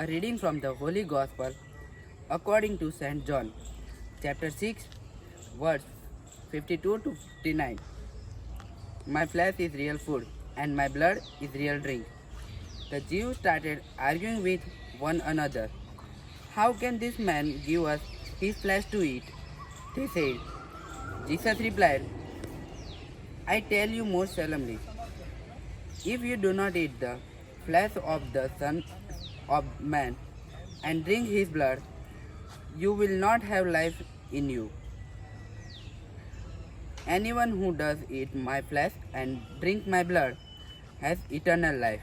A reading from the Holy Gospel according to St. John, chapter 6, verse 52 to 59. My flesh is real food, and my blood is real drink. The Jews started arguing with one another. How can this man give us his flesh to eat? They said. Jesus replied, I tell you most solemnly, if you do not eat the flesh of the Son of Man and drink his blood, you will not have life in you. Anyone who does eat my flesh and drink my blood has eternal life,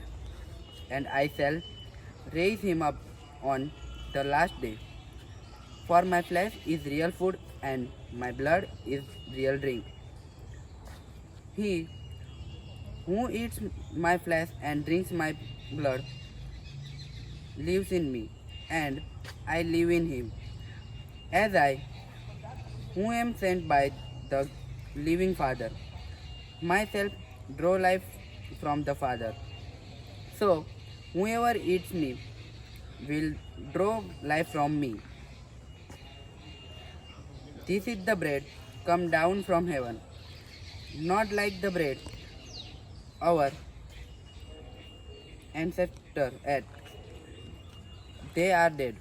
and I shall raise him up on the last day. For my flesh is real food and my blood is real drink. He who eats my flesh and drinks my blood lives in me, and I live in him. As I, who am sent by the living Father, myself draw life from the Father. So, whoever eats me will draw life from me. This is the bread come down from heaven, not like the bread our ancestor ate. They are dead.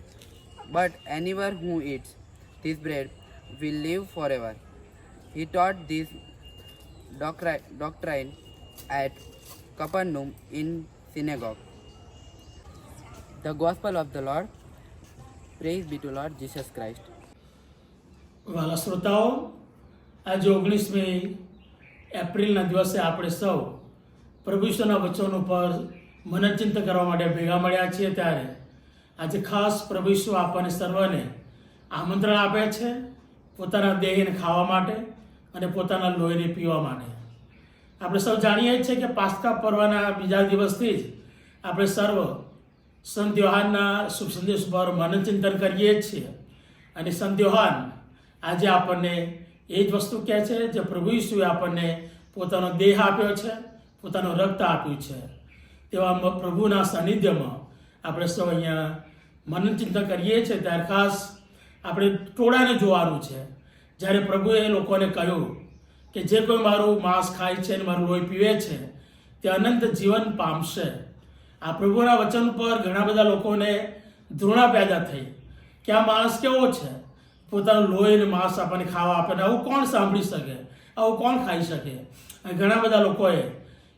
But anyone who eats this bread will live forever. He taught this doctri- doctrine at Capernaum in synagogue. The Gospel of the Lord. Praise be to Lord Jesus Christ. વાલા શ્રોતાઓ આજે ઓગણીસમી એપ્રિલના દિવસે આપણે સૌ પ્રભુ ઈશ્વરના વચનો પર મનચિંત કરવા માટે ભેગા મળ્યા છીએ ત્યારે આજે ખાસ પ્રભુ ઈશ્વર આપણને સર્વને આમંત્રણ આપે છે પોતાના દેહને ખાવા માટે અને પોતાના લોહીને પીવા માટે. આપણે સૌ જાણીએ છીએ કે પાસ્કા પર્વના બીજા દિવસથી જ આપણે સર્વ સંત યોહાનના શુભ સંદેશ પર મનચિંતન કરીએ છીએ. અને સંત યોહાન આજે આપણને એ જ વસ્તુ કહે છે જે પ્રભુ ઈસુએ આપણને પોતાનો દેહ આપ્યો છે, પોતાનું રક્ત આપ્યું છે. તેવા પ્રભુના સાનિધ્યમાં આપણે સૌ અહીંયા મનચિંતન કરીએ છીએ. ત્યારે ખાસ આપણે ટોળાને જોવાનું છે. જ્યારે પ્રભુએ લોકોને કહ્યું કે જે કોઈ મારું માંસ ખાય છે અને મારું લોહી પીવે છે, તે અનંત જીવન પામશે. આ પ્રભુના વચન પર ઘણા બધા લોકોને ધૃણા પેદા થઈ કે આ માણસ કેવો છે? પોતાનું લોહી અને માંસ આપણને ખાવા આપે આવું કોણ સાંભળી શકે? આવું કોણ ખાઈ શકે? અને ઘણા બધા લોકોએ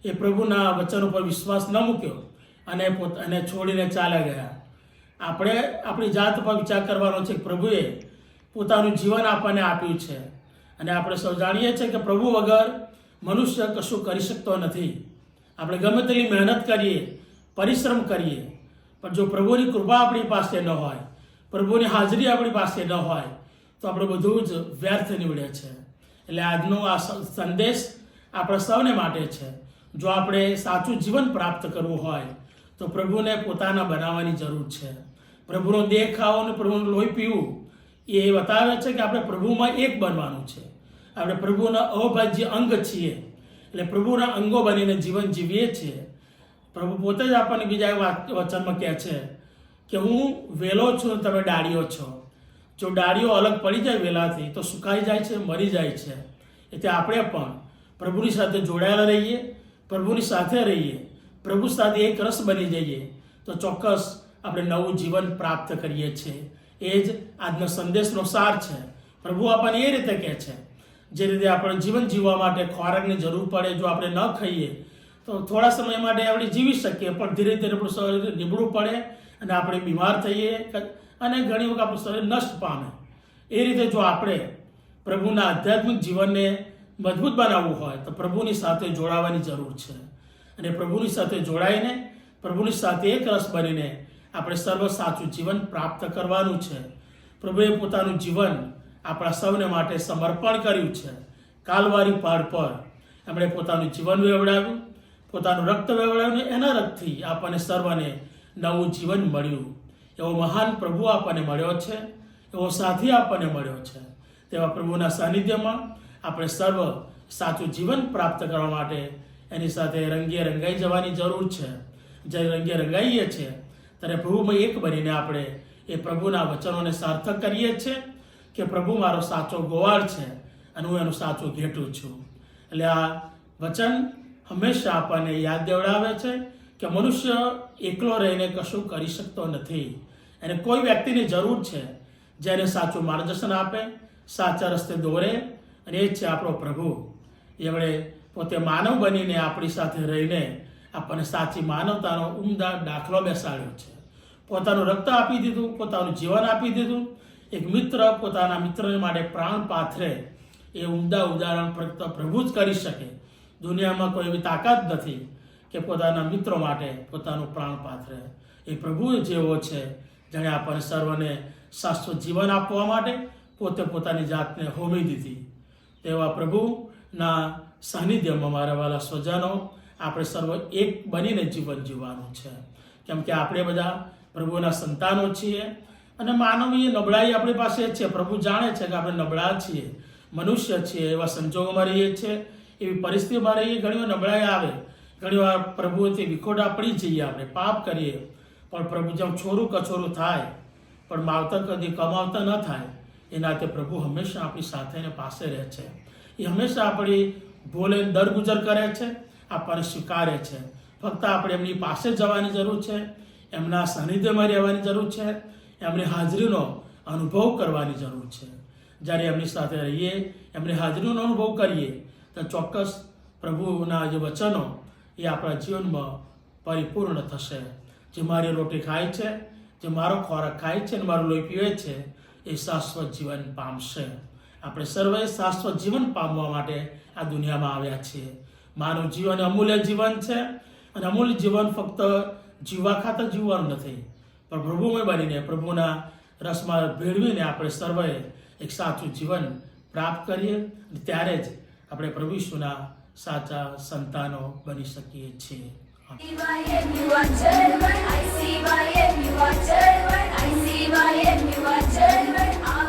એ પ્રભુના વચન ઉપર વિશ્વાસ ન મૂક્યો. અને પોત એને છોડીને ચાલ્યા ગયા. આપણે આપણી જાત પર વિચાર કરવાનો છે પ્રભુએ પોતાનું જીવન આપણને આપ્યું છે. અને આપણે સૌ જાણીએ છીએ કે પ્રભુ વગર મનુષ્ય કશું કરી શકતો નથી. આપણે ગમે તેટલી મહેનત કરીએ, પરિશ્રમ કરીએ, પણ જો પ્રભુની કૃપા આપણી પાસે ન હોય, પ્રભુની હાજરી આપણી પાસે ન હોય, તો આપણે બધું જ વ્યર્થ નીવડે છે. એટલે આજનો આ સંદેશ આપણા સૌને માટે છે. જો આપણે સાચું જીવન પ્રાપ્ત કરવું હોય તો પ્રભુને પોતાના બનાવવાની જરૂર છે. પ્રભુનો દેહ ખાવો અને પ્રભુનું લોહી પીવું એ બતાવે છે કે આપણે પ્રભુમાં એક બનવાનું છે. આપણે પ્રભુના અવિભાજ્ય અંગ છીએ. એટલે પ્રભુના અંગો બનીને જીવન જીવીએ છીએ. પ્રભુ પોતે જ આપણને બીજા વચનમાં કહે છે કે હું વેલો છું તમે ડાળીઓ છો. જો ડાળીઓ અલગ પડી જાય વેલાથી, તો સુકાઈ જાય છે, મરી જાય છે. એટલે આપણે પણ પ્રભુની સાથે જોડાયેલા રહીએ, પ્રભુની સાથે રહીએ. પ્રભુ સાથે એક રસ બની જઈએ તો ચોક્કસ આપણે નવું જીવન પ્રાપ્ત કરીએ છીએ. એ જ આજનો સંદેશનો સાર છે. પ્રભુ આપણને એ રીતે કહે છે. જે રીતે આપણે જીવન જીવવા માટે ખોરાકની જરૂર પડે જો આપણે ન ખાઈએ, તો થોડા સમય માટે આપણે જીવી શકીએ, પણ ધીરે ધીરે આપણું શરીર નીબળું પડે અને આપણે બીમાર થઈએ અને ઘણી વખત આપણું શરીર નષ્ટ પામે. એ રીતે જો આપણે પ્રભુના આધ્યાત્મિક જીવનને મજબૂત બનાવવું હોય, તો પ્રભુની સાથે જોડાવાની જરૂર છે. અને પ્રભુની સાથે જોડાઈને, પ્રભુની સાથે એક રસ બનીને આપણે સર્વ સાચું જીવન પ્રાપ્ત કરવાનું છે. પ્રભુએ પોતાનું જીવન આપણા સૌને માટે સમર્પણ કર્યું છે. કાલવારી પહાડ પર એમણે પોતાનું જીવન વેવડાવ્યું. પોતાનું રક્ત વેવડાવ્યું એના રક્તથી આપણને સર્વને નવું જીવન મળ્યું. એવો મહાન પ્રભુ આપણને મળ્યો છે. એવો સાથી આપણને મળ્યો છે. તેવા પ્રભુના સાનિધ્યમાં આપણે સર્વ સાચું જીવન પ્રાપ્ત કરવા માટે એની સાથે રંગે રંગાઈ જવાની જરૂર છે. જ્યારે રંગે રંગાઈએ છીએ, ત્યારે પ્રભુમાં એક બનીને આપણે એ પ્રભુના વચનોને સાર્થક કરીએ છીએ કે પ્રભુ મારો સાચો ગોવાળ છે અને હું એનું સાચું ઘેટું છું. એટલે આ વચન હંમેશા આપણને યાદ દેવડાવે છે કે મનુષ્ય એકલો રહીને કશું કરી શકતો નથી. અને કોઈ વ્યક્તિની જરૂર છે જેને સાચું માર્ગદર્શન આપે, સાચા રસ્તે દોરે અને એ જ છે આપણો પ્રભુ. એમણે પોતે માનવ બનીને આપણી સાથે રહીને આપણને સાચી માનવતાનો ઉમદા દાખલો બેસાડ્યો છે. પોતાનું રક્ત આપી દીધું, પોતાનું જીવન આપી દીધું. એક મિત્ર પોતાના મિત્રને માટે પ્રાણ પાથરે એ ઉમદા ઉદાહરણ ફક્ત પ્રભુ જ કરી શકે. દુનિયામાં કોઈ એવી તાકાત નથી કે પોતાના મિત્રો માટે પોતાનું પ્રાણ પાથરે. એ પ્રભુ જેવો છે, જેણે આપણને સર્વને શાશ્વત જીવન આપવા માટે પોતે પોતાની જાતને હોમી દીધી. તેવા પ્રભુના સાનિધ્યમાં મારા વાલા સ્વજનો, આપણે સર્વ એક બનીને જીવન જીવવાનું છે. કેમ કે આપણે બધા પ્રભુના સંતાનો છીએ અને માનવીય નબળાઈ આપણી પાસે છે. પ્રભુ જાણે છે કે આપણે નબળા છીએ, મનુષ્ય છીએ, એવા સંજોગોમાં રહીએ છીએ એવી પરિસ્થિતિમાં રહીએ ઘણીવાર નબળાઈ આવે ઘણીવાર પ્રભુથી વિખોટા પડી જઈએ આપણે, પાપ કરીએ. પણ પ્રભુ જેમ છોરું કછોરું થાય, પણ માવતર કદી કમાવતા ન થાય, એના તે પ્રભુ હંમેશા આપણી સાથે પાસે રહે છે. એ હંમેશા આપણી ભૂલે દરગુજર કરે છે આપણને સ્વીકારે છે. ફક્ત આપણે એમની પાસે જવાની જરૂર છે, એમના સાનિધ્યમાં રહેવાની જરૂર છે, એમની હાજરીનો અનુભવ કરવાની જરૂર છે. જ્યારે એમની સાથે રહીએ, એમની હાજરીનો અનુભવ કરીએ, તો ચોક્કસ પ્રભુના જે વચનો એ આપણા જીવનમાં પરિપૂર્ણ થશે. જે મારી રોટી ખાય છે, જે મારો ખોરાક ખાય છે અને મારું લોહી પીવે છે, એ શાશ્વત જીવન પામશે. આપણે સર્વે શાશ્વત જીવન પામવા માટે આ દુનિયામાં આવ્યા છીએ માનવ જીવન અમૂલ્ય જીવન છે અને અમૂલ્ય જીવન ફક્ત જીવવા ખાતર જીવવાનું નથી, પણ પ્રભુમય બનીને, પ્રભુના રસમાં ભેળવીને આપણે સર્વે એક સાચું જીવન પ્રાપ્ત કરીએ અને ત્યારે જ આપણે પ્રભુ ઈસુના સાચા સંતાનો બની શકીએ છીએ. I see why German. I see why are German.